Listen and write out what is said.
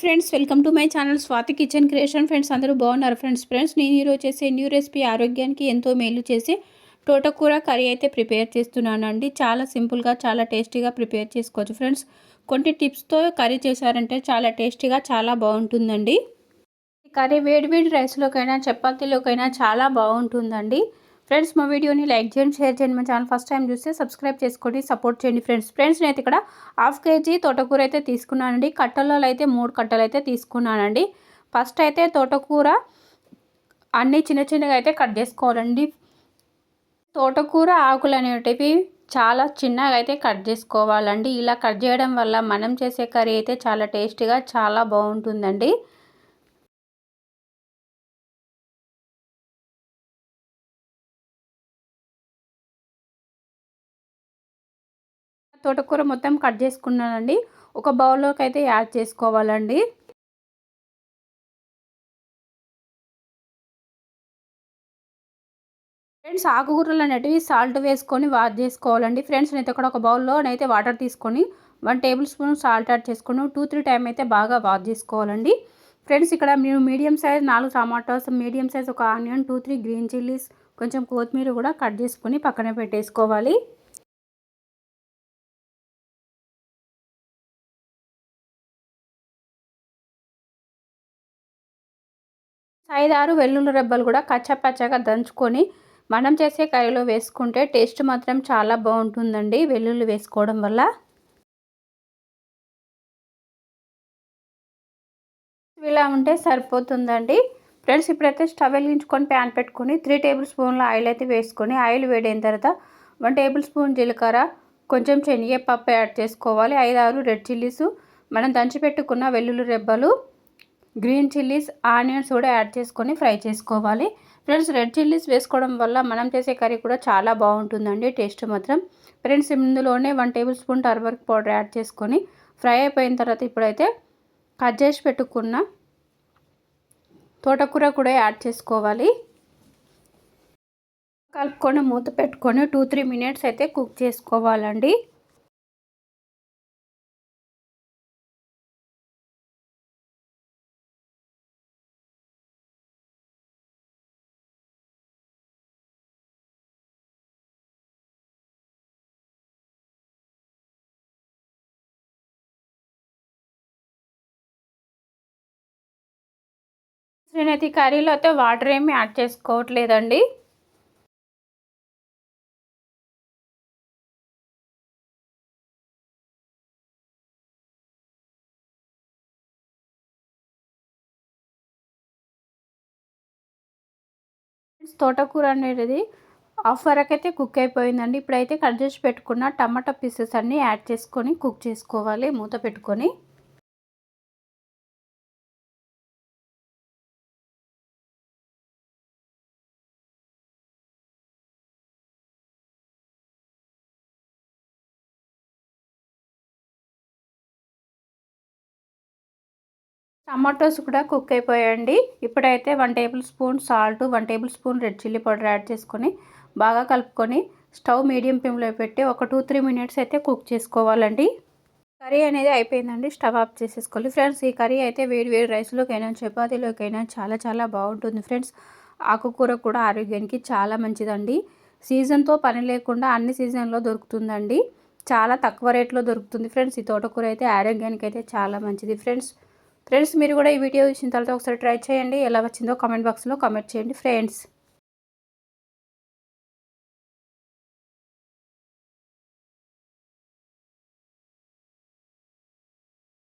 Friends welcome to my channel Swathi kitchen creation. Friends అందరూ బాగున్నారు friends? Friends నేను ఈరోజు చేసే న్యూ రెసిపీ ఆరోగ్యానికి ఎంతో మేలు చేసే తోటకూర కర్రీ అయితే ప్రిపేర్ చేస్తున్నానండి. చాలా సింపుల్గా చాలా టేస్టీగా ప్రిపేర్ చేసుకోవచ్చు ఫ్రెండ్స్. కొన్ని టిప్స్తో కర్రీ చేశారంటే చాలా టేస్టీగా చాలా బాగుంటుందండి. కర్రీ వేడివేడి రైస్లోకైనా చపాతీలోకైనా చాలా బాగుంటుందండి. ఫ్రెండ్స్ మా వీడియోని లైక్ చేయండి షేర్ చేయండి. మా ఛానల్ ఫస్ట్ టైం చూస్తే సబ్స్క్రైబ్ చేసుకోండి సపోర్ట్ చేయండి ఫ్రెండ్స్. ఫ్రెండ్స్ నేను ఇక్కడ హాఫ్ కేజీ తోటకూర అయితే తీసుకున్నానండి. కట్టలలో అయితే మూడు కట్టలు అయితే తీసుకున్నానండి. ఫస్ట్ అయితే తోటకూర అన్నీ చిన్న చిన్నగా అయితే కట్ చేసుకోవాలండి. తోటకూర ఆకులు అనేటివి చాలా చిన్నగా అయితే కట్ చేసుకోవాలండి. ఇలా కట్ చేయడం వల్ల మనం చేసే కర్రీ అయితే చాలా టేస్టీగా చాలా బాగుంటుందండి. తోటకూర మొత్తం కట్ చేసుకున్నానండి. ఒక బౌల్లోకి అయితే యాడ్ చేసుకోవాలండి. ఫ్రెండ్స్ ఆకుకూరలు అనేటివి సాల్ట్ వేసుకొని వాష్ చేసుకోవాలండి. ఫ్రెండ్స్ నేను ఇక్కడ ఒక బౌల్లో అయితే వాటర్ తీసుకొని one tablespoon salt add చేసుకొని టూ త్రీ టైం అయితే బాగా వాష్ చేసుకోవాలండి. ఫ్రెండ్స్ ఇక్కడ మీరు మీడియం సైజ్ నాలుగు టమాటోస్ మీడియం సైజ్ ఒక onion two three green chillies కొంచెం కొత్తిమీర కూడా కట్ చేసుకొని పక్కన పెట్టేసుకోవాలి. ఐదారు వెల్లుల్లి రెబ్బలు కూడా కచ్చపచ్చగా దంచుకొని మనం చేసే కర్రీలో వేసుకుంటే టేస్ట్ మాత్రం చాలా బాగుంటుందండి వెల్లుల్లి వేసుకోవడం వల్ల. ఇలా ఉంటే సరిపోతుందండి. ఫ్రెండ్స్ ఇప్పుడైతే స్టవ్ వెలిగించుకొని ప్యాన్ పెట్టుకొని త్రీ టేబుల్ స్పూన్ల ఆయిల్ అయితే వేసుకొని ఆయిల్ వేడైన తర్వాత వన్ టేబుల్ స్పూన్ జీలకర్ర కొంచెం శనగపప్పు యాడ్ చేసుకోవాలి. ఐదు ఆరు రెడ్ చిల్లీస్ మనం దంచి పెట్టుకున్న వెల్లుల్లి రెబ్బలు గ్రీన్ చిల్లీస్ ఆనియన్స్ కూడా యాడ్ చేసుకొని ఫ్రై చేసుకోవాలి. ఫ్రెండ్స్ రెడ్ చిల్లీస్ వేసుకోవడం వల్ల మనం చేసే కర్రీ కూడా చాలా బాగుంటుందండి టేస్ట్ మాత్రం. ఫ్రెండ్స్ ఇందులోనే one tablespoon turmeric powder add చేసుకొని ఫ్రై అయిపోయిన తర్వాత ఇప్పుడైతే కట్ చేసి పెట్టుకున్న తోటకూర కూడా యాడ్ చేసుకోవాలి. కలుపుకొని మూత పెట్టుకొని టూ త్రీ మినిట్స్ అయితే కుక్ చేసుకోవాలండి. నేనైతే కర్రీలో అయితే వాటర్ ఏమి యాడ్ చేసుకోవట్లేదండి. తోటకూర అనేది హాఫ్ వరకు అయితే కుక్ అయిపోయిందండి. ఇప్పుడైతే కట్ చేసి పెట్టుకున్న టమాటా పీసెస్ అన్నీ యాడ్ చేసుకొని కుక్ చేసుకోవాలి మూత పెట్టుకొని. టమాటోస్ కూడా కుక్ అయిపోయాయండి. ఇప్పుడైతే one tablespoon salt one tablespoon red chilli powder add చేసుకొని బాగా కలుపుకొని స్టవ్ మీడియం ఫ్లేమ్లో పెట్టి ఒక టూ త్రీ మినిట్స్ అయితే కుక్ చేసుకోవాలండి. కర్రీ అనేది అయిపోయిందండి. స్టవ్ ఆఫ్ చేసేసుకోవాలి. ఫ్రెండ్స్ ఈ కర్రీ అయితే వేడి వేడి రైస్లోకైనా చపాతీలోకైనా చాలా చాలా బాగుంటుంది ఫ్రెండ్స్. ఆకుకూర కూడా ఆరోగ్యానికి చాలా మంచిదండి. సీజన్తో పని లేకుండా అన్ని సీజన్లో దొరుకుతుందండి. చాలా తక్కువ రేట్లో దొరుకుతుంది ఫ్రెండ్స్. ఈ తోటకూర అయితే ఆరోగ్యానికి అయితే చాలా మంచిది ఫ్రెండ్స్. ఫ్రెండ్స్ మీరు కూడా ఈ వీడియో చూసిన తర్వాత ఒకసారి ట్రై చేయండి. ఎలా వచ్చిందో కామెంట్ బాక్స్లో కామెంట్ చేయండి ఫ్రెండ్స్.